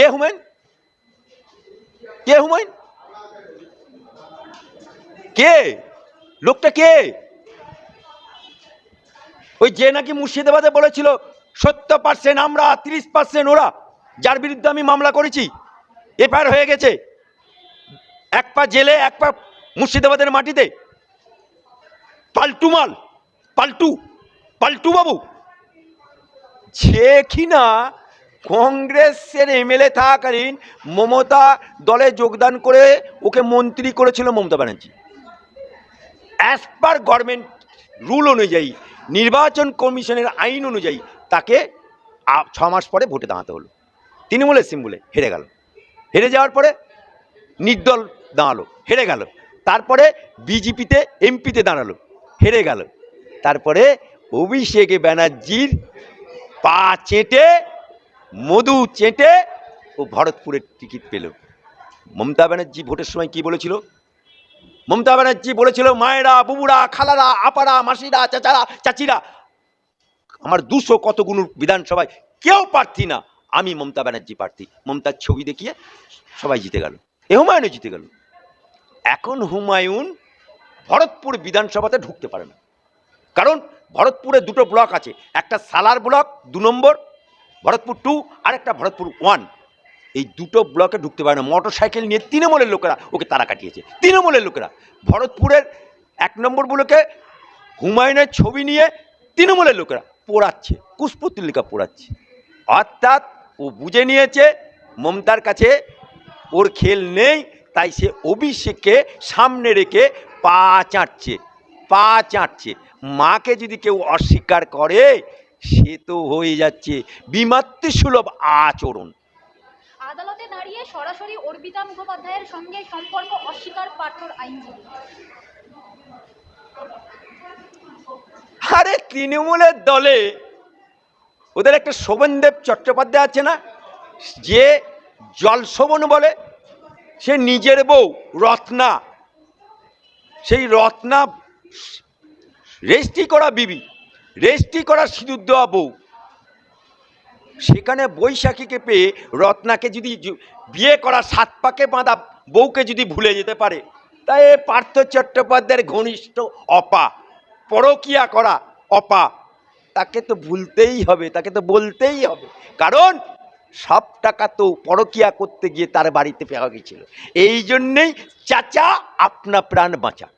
কে হুমায়ুন? কে হুমায়ুন? কে? লোকটা কে? ওই যে নাকি মুর্শিদাবাদে বলেছিল, সত্তর পার্সেন্ট আমরা, তিরিশ পার্সেন্ট ওরা। যার বিরুদ্ধে আমি মামলা করেছি, এফআইআর হয়ে গেছে। এক পা জেলে, এক পা মুর্শিদাবাদের মাটিতে। পাল্টু মাল, পাল্টু পাল্টু বাবু। যে কিনা কংগ্রেসের এমএলএ থাকাকালীন মমতা দলে যোগদান করে ওকে মন্ত্রী করেছিল Mamata Banerjee. As per government rule অনুযায়ী, নির্বাচন কমিশনের আইন অনুযায়ী তাকে ছ মাস পরে ভোটে দাঁড়াতে হলো। তিনি তৃণমূলের সিম্বলে হেরে গেল। হেরে যাওয়ার পরে নির্দল দাঁড়াল, হেরে গেল। তারপরে বিজেপিতে, এমপিতে দাঁড়াল, হেরে গেল। তারপরে অভিষেক ব্যানার্জির পা চেটে মধু চেটে ও ভরতপুরের টিকিট পেল। মমতা ব্যানার্জি ভোটের সময় কি বলেছিল? মমতা ব্যানার্জি বলেছিল, মায়েরা, বুবুরা, খালারা, আপারা, মাসিরা, চাচারা, চাচিরা, আমার দুশো কতগুলো বিধানসভায় কেউ প্রার্থী না। আমি মমতা ব্যানার্জি প্রার্থী। মমতার ছবি দেখিয়ে সবাই জিতে গেল। এ হুমায়ুনও জিতে গেল। এখন হুমায়ুন ভরতপুর বিধানসভাতে ঢুকতে পারে না। কারণ ভরতপুরে দুটো ব্লক আছে। একটা সালার ব্লক, দু নম্বর ভরতপুর টু আর একটা ভরতপুর ওয়ান এই দুটো ব্লকে ঢুকতে পারে না। মোটর সাইকেল নিয়ে তৃণমূলের লোকেরা ওকে তারা কাটিয়েছে। তৃণমূলের লোকেরা। ভরতপুরের এক নম্বর ব্লকে হুমায়ুনের ছবি নিয়ে তৃণমূলের লোকেরা পোড়াচ্ছে। কুশপত্রিকা পোড়াচ্ছে। অর্থাৎ ও বুঝে নিয়েছে, মমতার কাছে ওর খেল নেই, তাই সে অভিষেককে সামনে রেখে পা চাটছে পা চাটছে। মাকে যদি কেউ অস্বীকার করে সে তো হয়ে যাচ্ছে বিমাতৃসুলভ আচরণ। আদালতে দাঁড়িয়ে সরাসরি অর্পিতা মুখোপাধ্যায়ের সঙ্গে সম্পর্ক অস্বীকার পাঠ্যর আইনজীবী। আরে তৃণমূলের দলে ওদের একটা শোভনদেব চট্টোপাধ্যায় আছে না? যে জল শোভন বলে সে নিজের বউ রত্না। সেই রত্না রেজিস্ট্রি করা বিবি। রেজিস্ট্রি করা সিঁদুর দেওয়া বউ। সেখানে বৈশাখীকে পেয়ে রত্নাকে যদি বিয়ে করা সাত পাকে বাঁধা বউকে যদি ভুলে যেতে পারে, তাই পার্থ চট্টোপাধ্যায়ের ঘনিষ্ঠ অপা, পরকিয়া করা অপা। তাকে তো ভুলতেই হবে, তাকে তো বলতেই হবে। কারণ সব টাকা তো পরকিয়া করতে গিয়ে তার বাড়িতে পাওয়া গেছিল এই জন্যেই চাচা, আপনা প্রাণ বাঁচা।